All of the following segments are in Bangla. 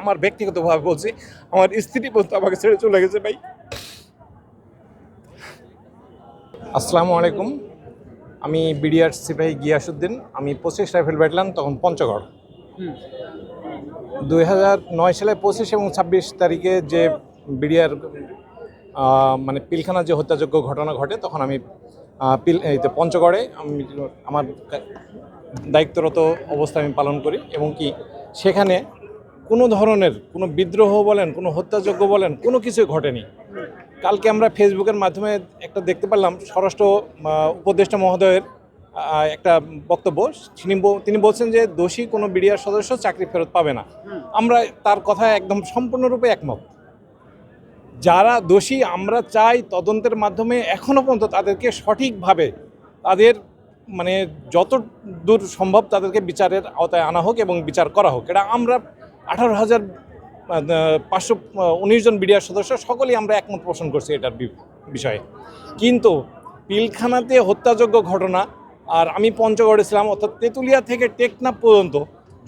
আমার ব্যক্তিগতভাবে বলছি আমার স্ত্রী পর্যন্ত আমাকে ছেড়ে চলে গেছে ভাই। আসসালামু আলাইকুম। আমি বিডিআর সিপাহী গিয়াসুদ্দিন আমি পঁচিশ রাইফেল ব্যাটলান তখন পঞ্চগড়। দুই হাজার নয় সালে পঁচিশ এবং ছাব্বিশ তারিখে যে বিডিআর মানে পিলখানা যে হত্যাযোগ্য ঘটনা ঘটে তখন আমি পিল পঞ্চগড়ে আমি আমার দায়িত্বরত অবস্থা আমি পালন করি। এবং কি সেখানে কোনো ধরনের কোনো বিদ্রোহ বলেন, কোনো হত্যাযোগ্য বলেন, কোনো কিছুই ঘটেনি। কালকে আমরা ফেসবুকের মাধ্যমে একটা দেখতে পারলাম স্বরাষ্ট্র উপদেষ্টা মহোদয়ের একটা বক্তব্য। তিনি তিনি বলছেন যে দোষী কোনো বিডিআর সদস্য চাকরি ফেরত পাবে না। আমরা তার কথা একদম সম্পূর্ণরূপে একমত। যারা দোষী, আমরা চাই তদন্তের মাধ্যমে এখনও পর্যন্ত তাদেরকে সঠিকভাবে তাদের মানে যত দূর সম্ভব তাদেরকে বিচারের আওতায় আনা হোক এবং বিচার করা হোক। এটা আমরা আঠারো হাজার পাঁচশো উনিশ জন বিডিআর সদস্য, সকলেই আমরা একমত পোষণ করছি এটার বিষয়ে। কিন্তু পিলখানাতে হত্যাযোগ্য ঘটনা, আর আমি পঞ্চগড়ে ছিলাম, অর্থাৎ তেঁতুলিয়া থেকে টেকনাপ পর্যন্ত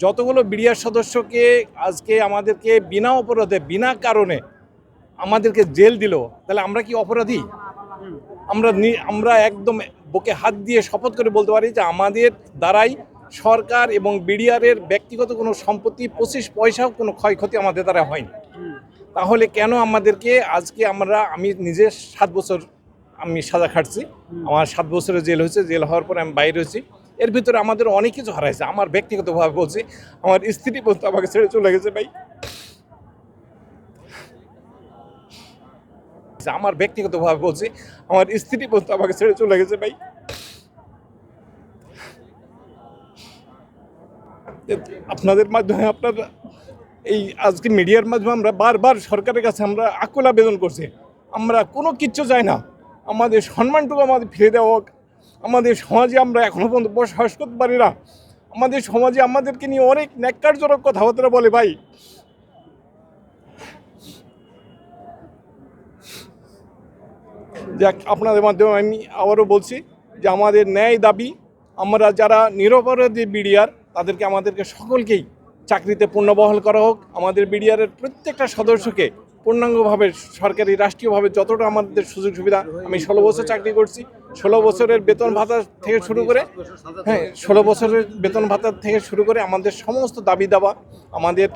যতগুলো বিডিআর সদস্যকে আজকে আমাদেরকে বিনা অপরাধে, বিনা কারণে আমাদেরকে জেল দিল, তাহলে আমরা কি অপরাধী? আমরা আমরা একদম বুকে হাত দিয়ে শপথ করে বলতে পারি যে আমাদের দ্বারাই সরকার এবং বিডিআরের ব্যক্তিগত কোনো সম্পত্তি, পঁচিশ পয়সাও কোনো ক্ষয়ক্ষতি আমাদের দ্বারা হয়নি। তাহলে কেন আমাদেরকে আজকে আমরা, আমি নিজে সাত বছর আমি সাজা খাটছি, আমার সাত বছরের জেল হয়েছে, জেল হওয়ার পরে আমি বাইরে হয়েছি। এর ভিতরে আমাদের অনেক কিছু হারাইছে, আমার ব্যক্তিগতভাবে বলছি, আমার স্ত্রী পর্যন্ত আমাকে ছেড়ে চলে গেছে ভাই। আমার ব্যক্তিগতভাবে বলছি, আমার স্ত্রী পর্যন্ত আমাকে ছেড়ে চলে গেছে ভাই। আপনাদের মাধ্যমে আপনার এই আজকে মিডিয়ার মাধ্যমে আমরা বারবার সরকারের কাছে আমরা আকুল আবেদন করছি। আমরা কোনো কিচ্ছু চাই না। আমাদের সম্মানটুকু আমাদের ফিরে দেওয়া হোক। আমাদের সমাজে আমরা এখনও পর্যন্ত বসবাস করতে পারি না। আমাদের সমাজে আমাদেরকে নিয়ে অনেক ন্যাক্কারজনক কথাবার্তা বলে ভাই। যাক, আপনাদের মাধ্যমে আমি আবারও বলছি যে আমাদের ন্যায় দাবি, আমরা যারা নিরপরাধী বিডিআর তাদেরকে আমাদেরকে সকলকেই চাকরিতে পূর্ণবহাল করা হোক। আমাদের বিডিআরের প্রত্যেকটা সদস্যকে পূর্ণাঙ্গভাবে সরকারি, রাষ্ট্রীয়ভাবে যতটা আমাদের সুযোগ সুবিধা আমি ষোলো বছর চাকরি করছি। ষোলো বছরের বেতন ভাতা থেকে শুরু করে হ্যাঁ ষোলো বছরের বেতন ভাতা থেকে শুরু করে আমাদের সমস্ত দাবি দাবা, আমাদের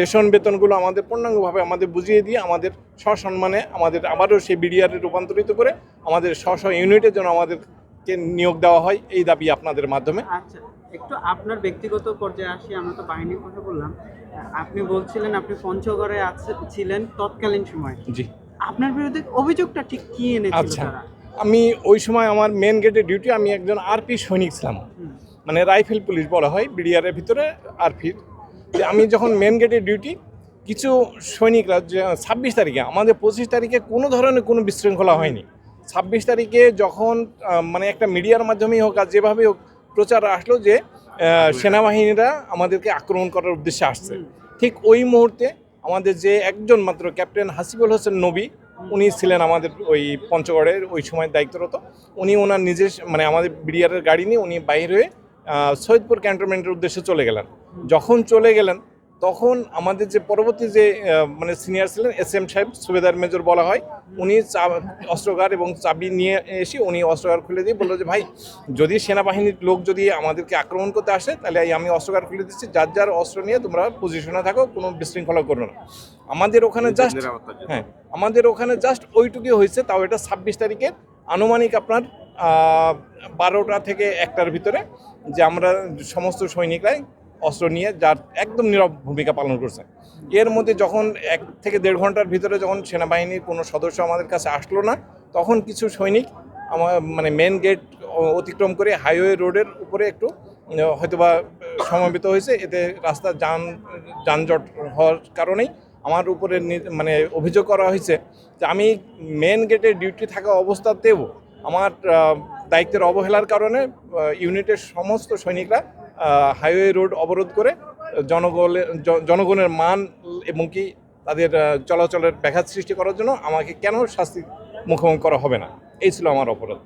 রেশন বেতনগুলো আমাদের পূর্ণাঙ্গভাবে আমাদের বুঝিয়ে দিয়ে আমাদের সসম্মানে আমাদের আবারও সেই বিডিআরে রূপান্তরিত করে আমাদের স্ব স্ব ইউনিটের জন্য আমাদেরকে নিয়োগ দেওয়া হয়, এই দাবি আপনাদের মাধ্যমে। আচ্ছা। একটু আপনার ব্যক্তিগত পর্যায়ে আসি আমরা তো বাহিনীর কথা বললাম। আপনি বলছিলেন আপনি পঞ্চগড়ে আছে ছিলেন তৎকালীন সময়। জি। আপনার বিরুদ্ধে অভিযোগটা ঠিক কি এনেছিল আচ্ছা। তারা? আমি ওই সময় আমার মেন গেটে ডিউটি আমি একজন আরপি সৈনিক ছিলাম। মানে রাইফেল পুলিশ বলা হয় বিডিআরের ভিতরে আরপির যে আমি যখন মেন গেটে ডিউটি কিছু সৈনিকরা ছাব্বিশ তারিখে আমাদের পঁচিশ তারিখে কোনো ধরনের কোনো বিশৃঙ্খলা হয়নি। ছাব্বিশ তারিখে যখন মানে একটা মিডিয়ার মাধ্যমেই হোক আর যেভাবেই হোক প্রচার আসলো যে সেনাবাহিনীরা আমাদেরকে আক্রমণ করার উদ্দেশ্যে আসছে। ঠিক ওই মুহূর্তে আমাদের যে একজন মাত্র ক্যাপ্টেন হাসিবুল হোসেন নবী উনি ছিলেন আমাদের ওই পঞ্চগড়ের ওই সময় দায়িত্বরত। উনি ওনার নিজের মানে আমাদের বিডিআরের গাড়ি নিয়ে উনি বাইর হয়ে সৈয়দপুর ক্যান্টনমেন্টের উদ্দেশ্যে চলে গেলেন। যখন চলে গেলেন তখন আমাদের যে পরবর্তী যে মানে সিনিয়র ছিলেন এস এম সাহেব সুবেদার মেজর বলা হয় উনি চা- অস্ত্রগার এবং চাবি নিয়ে এসে উনি অস্ত্রগার খুলে দিয়ে বলল যে ভাই যদি সেনাবাহিনীর লোক যদি আমাদেরকে আক্রমণ করতে আসে তাহলে এই আমি অস্ত্রগার খুলে দিচ্ছি। যার যার অস্ত্র নিয়ে তোমরা পজিশনে থাকো কোনো বিশৃঙ্খলা করো না। আমাদের ওখানে জাস্ট হ্যাঁ আমাদের ওখানে জাস্ট ওইটুকুই হয়েছে তাও এটা ছাব্বিশ তারিখে। আনুমানিক আপনার বারোটা থেকে একটার ভিতরে যে আমরা সমস্ত সৈনিকরাই অস্ত্র নিয়ে যার একদম নীরব ভূমিকা পালন করছে। এর মধ্যে যখন এক থেকে দেড় ঘণ্টার ভিতরে যখন সেনাবাহিনীর কোনো সদস্য আমাদের কাছে আসলো না, তখন কিছু সৈনিক আমার মানে মেন গেট অতিক্রম করে হাইওয়ে রোডের উপরে একটু হয়তোবা সমবেত হয়েছে। এতে রাস্তা যান, যানজট হওয়ার কারণেই আমার উপরে মানে অভিযোগ করা হয়েছে যে আমি মেন গেটে ডিউটি থাকা অবস্থাতেও আমার দায়িত্বের অবহেলার কারণে ইউনিটের সমস্ত সৈনিকরা হাইওয়ে রোড অবরোধ করে জনগণের জনগণের মান এবং কি তাদের চলাচলের ব্যাঘাত সৃষ্টি করার জন্য আমাকে কেন শাস্তি মুখোমুখি করা হবে না? এই ছিল আমার অপরাধ